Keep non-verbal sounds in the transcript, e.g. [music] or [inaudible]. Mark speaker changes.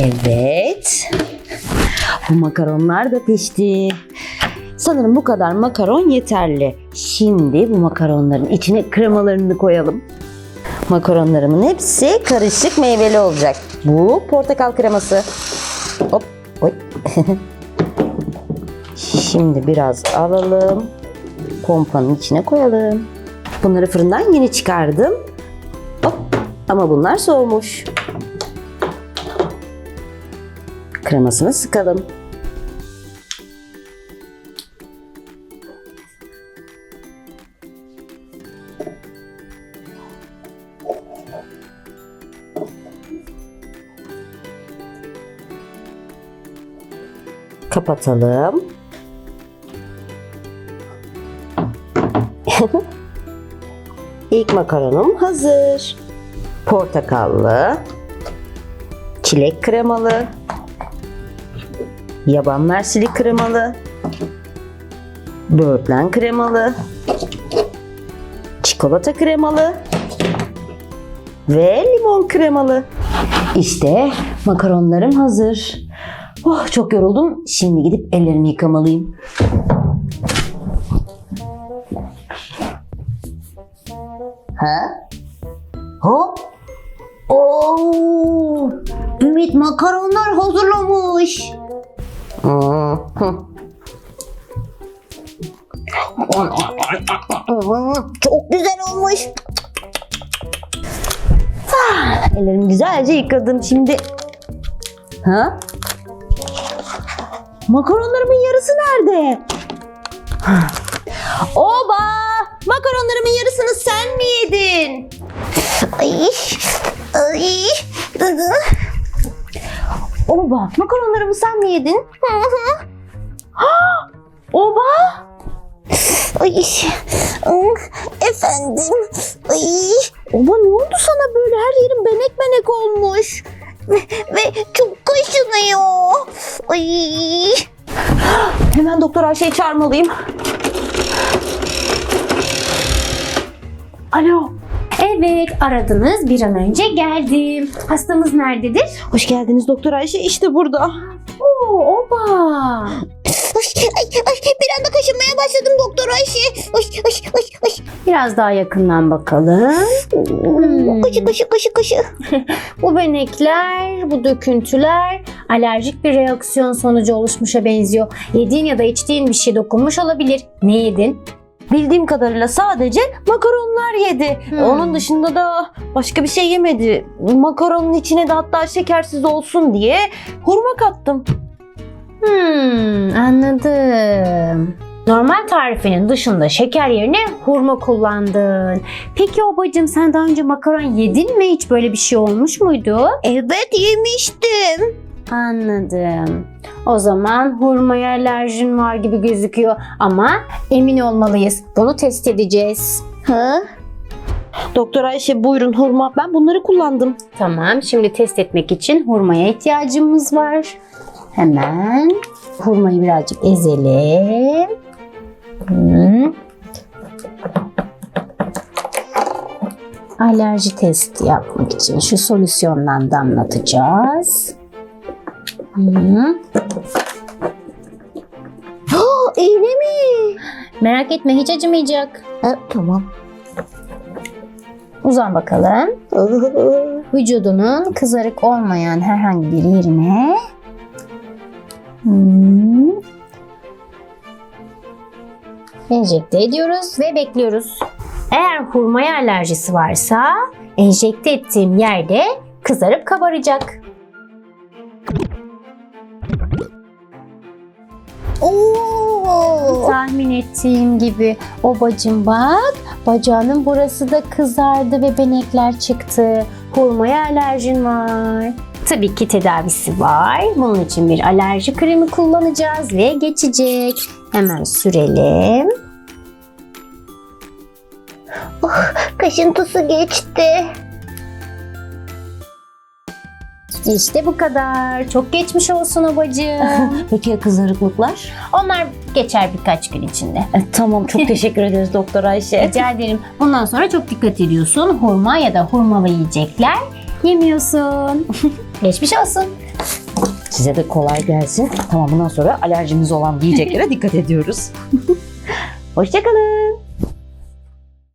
Speaker 1: Evet. Bu makaronlar da pişti. Sanırım bu kadar makaron yeterli. Şimdi bu makaronların içine kremalarını koyalım. Makaronlarımın hepsi karışık meyveli olacak. Bu portakal kreması. Hop. Oy. [laughs] Şimdi biraz alalım. Pompanın içine koyalım. Bunları fırından yeni çıkardım. Hop. Ama bunlar soğumuş. Kremasını sıkalım. Kapatalım. [laughs] İlk makaronum hazır. Portakallı, çilek kremalı, yaban mersili kremalı, böğürtlen kremalı, çikolata kremalı ve limon kremalı. İşte makaronlarım hazır. Oh çok yoruldum. Şimdi gidip ellerimi yıkamalıyım. Ha? Hop. Oo. Ümit makaronlar hazırlamış. Çok güzel olmuş. Ellerimi güzelce yıkadım. Şimdi Ha? Makaronlarımın yarısı nerede? Oba! Makaronlarımın yarısını sen mi yedin? Ay, ay. Oba, makaronlarımı sen mi yedin? [gasps] Ha, Oba! Ay, efendim. Ay. Oba ne oldu sana böyle? Her yerin benek benek olmuş. Ve, ve çok kaşınıyor. Ay. [gasps] Hemen doktor Ayşe'yi çağırmalıyım.
Speaker 2: Alo. Evet aradınız bir an önce geldim. Hastamız nerededir?
Speaker 1: Hoş geldiniz doktor Ayşe. İşte burada.
Speaker 2: Oo oba.
Speaker 3: Ay, ay, ay, bir anda kaşınmaya başladım doktor Ayşe. Ay, ay, ay, ay.
Speaker 2: Biraz daha yakından bakalım. Hmm.
Speaker 3: Kaşı kaşı kaşı kaşı. [laughs]
Speaker 2: Bu benekler, bu döküntüler alerjik bir reaksiyon sonucu oluşmuşa benziyor. Yediğin ya da içtiğin bir şey dokunmuş olabilir. Ne yedin?
Speaker 1: Bildiğim kadarıyla sadece makaronlar yedi.
Speaker 2: Hmm.
Speaker 1: Onun dışında da başka bir şey yemedi. Makaronun içine de hatta şekersiz olsun diye hurma kattım.
Speaker 2: Hmm, anladım. Normal tarifinin dışında şeker yerine hurma kullandın. Peki obacım sen daha önce makaron yedin mi? Hiç böyle bir şey olmuş muydu?
Speaker 3: Evet yemiştim.
Speaker 2: Anladım. O zaman hurmaya alerjin var gibi gözüküyor ama emin olmalıyız. Bunu test edeceğiz.
Speaker 3: Ha?
Speaker 1: Doktor Ayşe buyurun hurma. Ben bunları kullandım.
Speaker 2: Tamam, şimdi test etmek için hurmaya ihtiyacımız var. Hemen hurmayı birazcık ezelim. Hmm. Alerji testi yapmak için şu solüsyondan damlatacağız. Hmm.
Speaker 3: Oh, iğne mi?
Speaker 2: Merak etme hiç acımayacak.
Speaker 3: Ha, tamam.
Speaker 2: Uzan bakalım. [laughs] Vücudunun kızarık olmayan herhangi bir yerine hmm, enjekte ediyoruz ve bekliyoruz. Eğer hurmaya alerjisi varsa enjekte ettiğim yerde kızarıp kabaracak.
Speaker 3: Oo.
Speaker 2: Tahmin ettiğim gibi o bacım bak bacağının burası da kızardı ve benekler çıktı. Hurmaya alerjin var. Tabii ki tedavisi var. Bunun için bir alerji kremi kullanacağız ve geçecek. Hemen sürelim.
Speaker 3: Kaşıntısı geçti.
Speaker 2: İşte bu kadar. Çok geçmiş olsun o bacım. [laughs]
Speaker 1: Peki ya kızarıklıklar?
Speaker 2: Onlar geçer birkaç gün içinde.
Speaker 1: E, tamam çok [laughs] teşekkür ederiz doktor Ayşe.
Speaker 2: Rica ederim. Bundan sonra çok dikkat ediyorsun. Hurma ya da hurmalı yiyecekler yemiyorsun. [laughs] Geçmiş olsun.
Speaker 1: Size de kolay gelsin. Tamam bundan sonra alerjimiz olan yiyeceklere dikkat ediyoruz. Hoşçakalın.